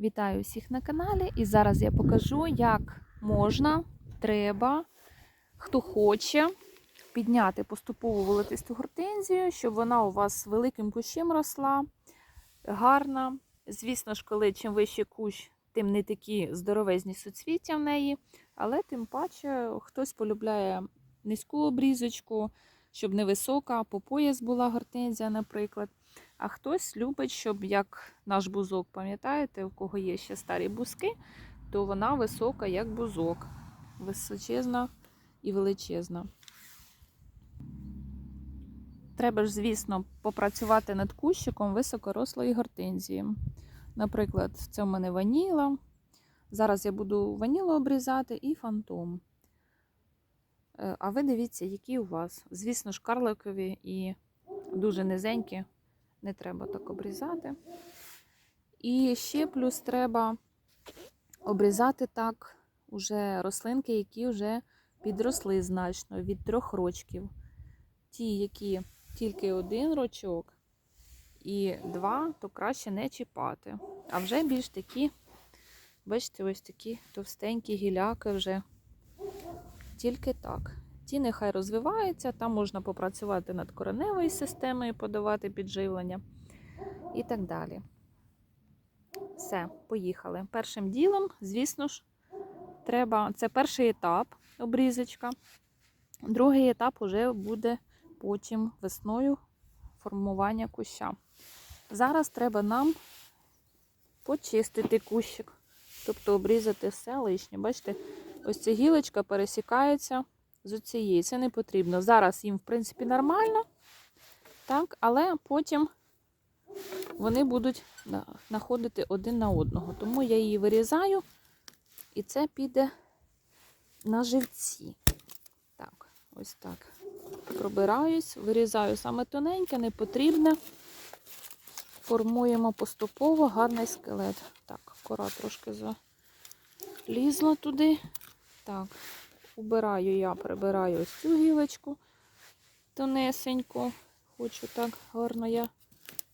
Вітаю всіх на каналі, і зараз я покажу, як можна, треба, хто хоче, підняти поступову волотисту гортензію, щоб вона у вас великим кущем росла, гарна. Звісно ж, коли чим вище кущ, тим не такі здоровезні суцвіття в неї, але тим паче хтось полюбляє низьку обрізочку, щоб не висока, по пояс була гортензія, наприклад. А хтось любить, щоб як наш бузок, пам'ятаєте, у кого є ще старі бузки, то вона висока, як бузок. Височезна і величезна. Треба ж, звісно, попрацювати над кущиком високорослої гортензії. Наприклад, це в мене ваніла. Зараз я буду ванілу обрізати і фантом. Е, А ви дивіться, які у вас. Звісно ж, карликові і дуже низенькі не треба так обрізати. І ще плюс треба обрізати так уже рослинки, які вже підросли значно від трьох рочків. Ті, які тільки один рочок і два, то краще не чіпати. А вже більш такі, бачите, ось такі товстенькі гіляки вже тільки так. Ті нехай розвиваються, там можна попрацювати над кореневою системою, подавати підживлення і так далі. Все, поїхали. Першим ділом, звісно ж, треба. Це перший етап обрізочка. Другий етап уже буде потім весною формування куща. Зараз треба нам почистити кущик, тобто обрізати все лишнє. Бачите, ось ця гілочка пересікається з цієї. Це не потрібно. Зараз їм, в принципі, нормально, так, але потім вони будуть да, знаходити один на одного. Тому я її вирізаю, і це піде на живці. Так, ось так. Пробираюсь, вирізаю саме тоненьке, не потрібне. Формуємо поступово гарний скелет. Так, кора трошки залізла туди. Так, убираю я, прибираю ось цю гілочку тонесеньку. Хочу так гарно я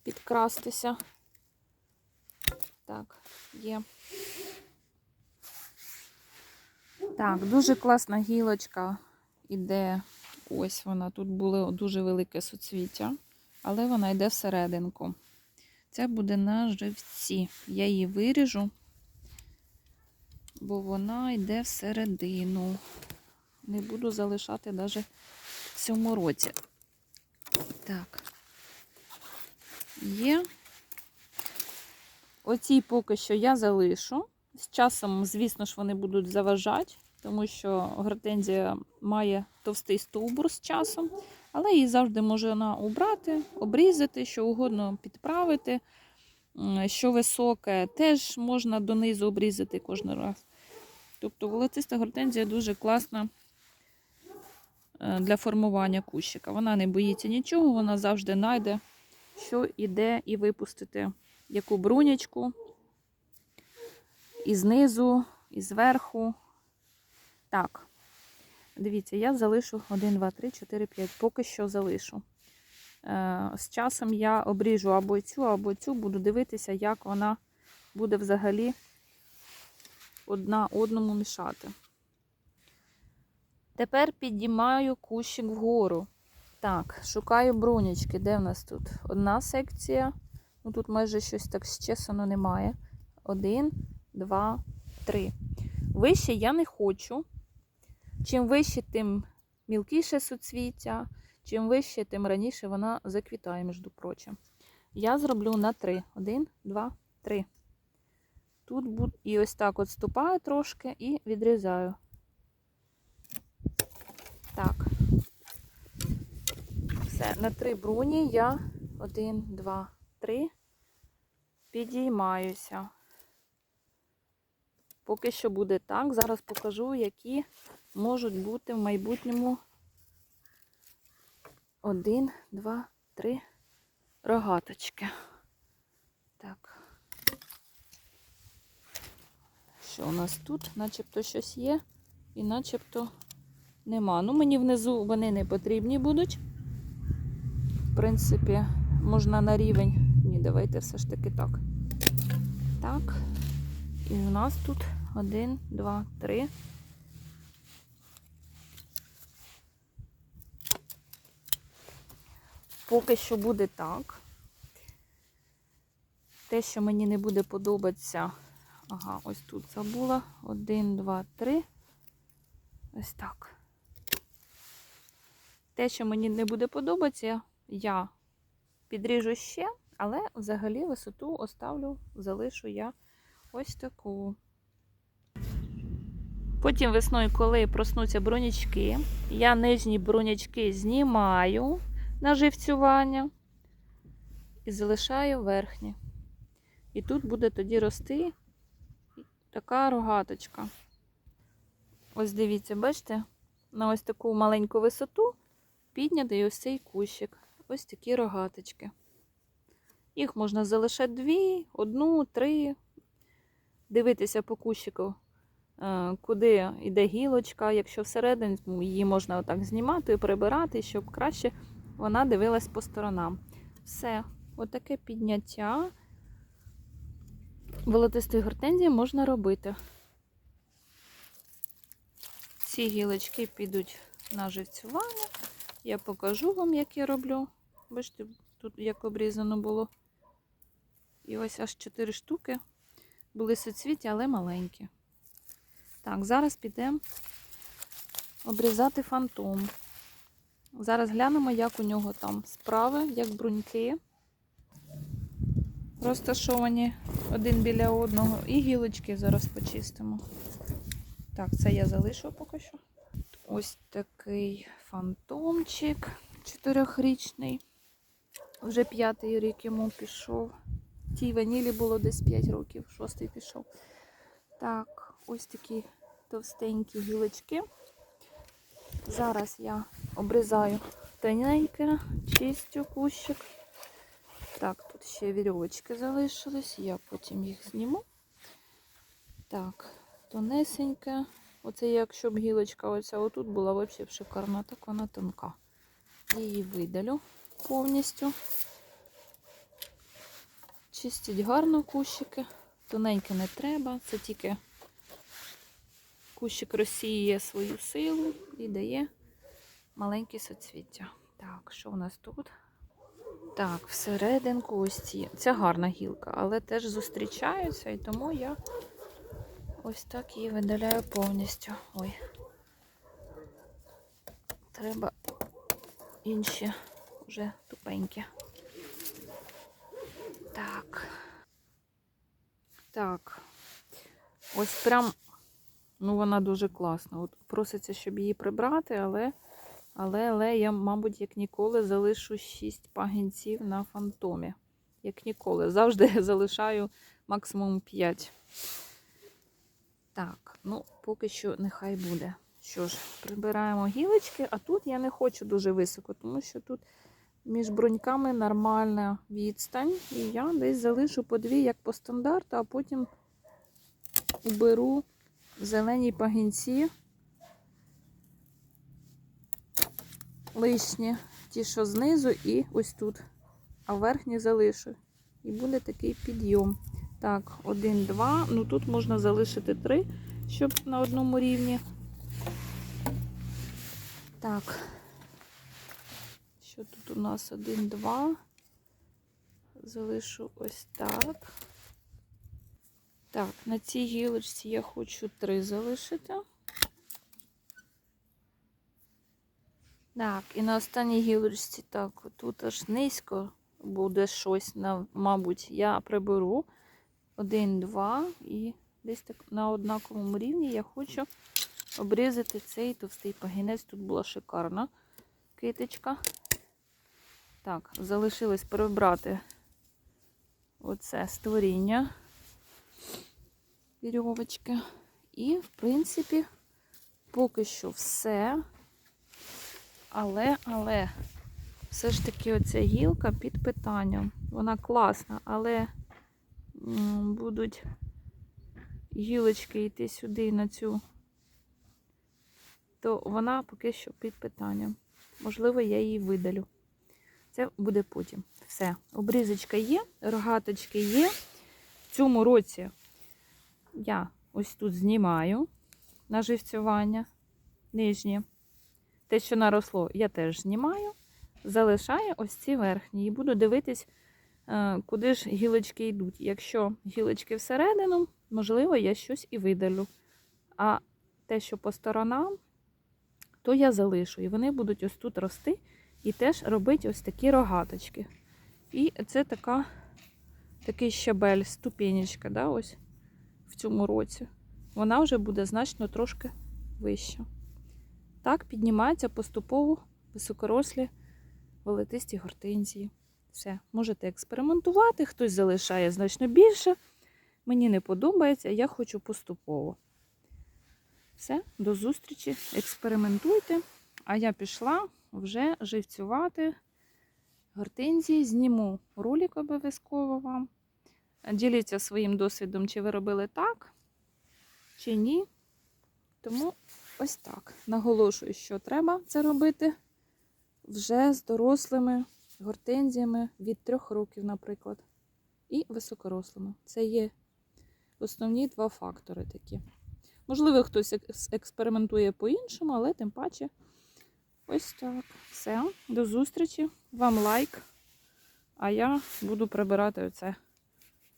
підкрастися. Так, є. Так, дуже класна гілочка іде. Ось вона. Тут було дуже велике суцвіття, але вона йде всерединку. Це буде на живці. Я її виріжу, бо вона йде всередину. Не буду залишати навіть в цьому році. Так. Є. Оці поки що я залишу. З часом, звісно ж, вони будуть заважати, тому що гортензія має товстий стовбур з часом, але її завжди можна убрати, обрізати, що угодно підправити. Що високе, теж можна донизу обрізати кожен раз. Тобто волотиста гортензія дуже класна е, для формування кущика. Вона не боїться нічого, вона завжди знайде, що іде і випустити яку брунячку. І знизу, і зверху. Так, дивіться, я залишу 1, 2, 3, 4, 5. Поки що залишу. Е, З часом я обріжу або цю, або цю, буду дивитися, як вона буде взагалі одна одному мішати. Тепер піднімаю кущик вгору. Так, шукаю бронячки. Де в нас тут? Одна секція. Ну, тут майже щось так щесано немає. Один, два, три. Вище я не хочу. Чим вище, тим мілкіше суцвіття. Чим вище, тим раніше вона заквітає, між прочим. Я зроблю на три. Один, два, три. Тут і ось так от ступаю трошки і відрізаю. Так. Все, на три бруні я один, два, три. Підіймаюся. Поки що буде так. Зараз покажу, які можуть бути в майбутньому один, два, три рогаточки. Так. Що у нас тут? Начебто щось є і начебто нема. Ну, мені внизу вони не потрібні будуть. В принципі, можна на рівень. Ні, давайте все ж таки так. Так. І у нас тут один, два, три. Поки що буде так. Те, що мені не буде подобатися. Ага, ось тут забула. Один, два, три. Ось так. Те, що мені не буде подобатися, я підріжу ще, але взагалі висоту оставлю, залишу я ось таку. Потім весною, коли проснуться бронячки, я нижні бронячки знімаю на живцювання і залишаю верхні. І тут буде тоді рости така рогаточка. Ось дивіться, бачите, на ось таку маленьку висоту піднятий ось цей кущик. Ось такі рогаточки. Їх можна залишати дві, одну, три. Дивитися по кущику, е, куди йде гілочка. Якщо всередині, її можна отак знімати і прибирати, щоб краще вона дивилась по сторонам. Все, отаке підняття волотистої гортензії можна робити. Ці гілочки підуть на живцювання. Я покажу вам, як я роблю. Бачите, тут як обрізано було. І ось аж 4 штуки. Були соцвіті, але маленькі. Так, зараз підемо обрізати фантом. Зараз глянемо, як у нього там справи, як бруньки розташовані один біля одного. І гілочки зараз почистимо. Так, це я залишу поки що. Ось такий фантомчик чотирьохрічний. Вже п'ятий рік йому пішов. Тій ванілі було десь 5 років, шостий пішов. Так, ось такі товстенькі гілочки. Зараз я обрізаю тоненьке, чистю кущик. Так, тут ще вірьовочки залишились, я потім їх зніму. Так, тонесеньке. Оце якщо б гілочка оця отут була взагалі шикарна, так вона тонка. Її видалю повністю. Чистіть гарно кущики. Тоненьке не треба, це тільки кущик розсіює свою силу і дає маленькі соцвіття. Так, що у нас тут? Так, всерединку ось ці. Це гарна гілка, але теж зустрічаються, і тому я ось так її видаляю повністю. Ой. Треба інші вже тупенькі. Так. Так. Ось прям, ну, вона дуже класна. От проситься, щоб її прибрати, але, але, але я, мабуть, як ніколи, залишу 6 пагінців на фантомі. Як ніколи. Завжди залишаю максимум 5. Так, ну, поки що нехай буде. Що ж, прибираємо гілочки, а тут я не хочу дуже високо, тому що тут між бруньками нормальна відстань. І я десь залишу по дві, як по стандарту, а потім уберу зелені пагінці. Лишні, ті, що знизу, і ось тут. А верхні залишу. І буде такий підйом. Так, один, два. Ну тут можна залишити три, щоб на одному рівні. Так. Що тут у нас один, два. Залишу ось так. Так, на цій гілочці я хочу три залишити. Так, і на останній гілочці, так, тут аж низько буде щось, на, мабуть, я приберу. Один, два, і десь так на однаковому рівні я хочу обрізати цей товстий пагінець. Тут була шикарна китичка. Так, залишилось прибрати оце створіння вірьовочки. І, в принципі, поки що все. Але, але, все ж таки оця гілка під питанням. Вона класна, але будуть гілочки йти сюди на цю, то вона поки що під питанням. Можливо, я її видалю. Це буде потім. Все. Обрізочка є, рогаточки є. В цьому році я ось тут знімаю на живцювання нижнє. Те, що наросло, я теж знімаю. Залишаю ось ці верхні. І буду дивитись, е, куди ж гілочки йдуть. Якщо гілочки всередину, можливо, я щось і видалю. А те, що по сторонам, то я залишу. І вони будуть ось тут рости і теж робити ось такі рогаточки. І це така, такий щабель, ступенечка, да, ось в цьому році. Вона вже буде значно трошки вища. Так піднімаються поступово високорослі волотисті гортензії. Все, можете експериментувати, хтось залишає значно більше. Мені не подобається, я хочу поступово. Все, до зустрічі, експериментуйте. А я пішла вже живцювати гортензії. Зніму ролик обов'язково вам. Діліться своїм досвідом, чи ви робили так, чи ні. Тому ось так. Наголошую, що треба це робити вже з дорослими гортензіями від трьох років, наприклад, і високорослими. Це є основні два фактори такі. Можливо, хтось експериментує по-іншому, але тим паче ось так. Все. До зустрічі. Вам лайк. А я буду прибирати оце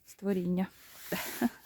створіння.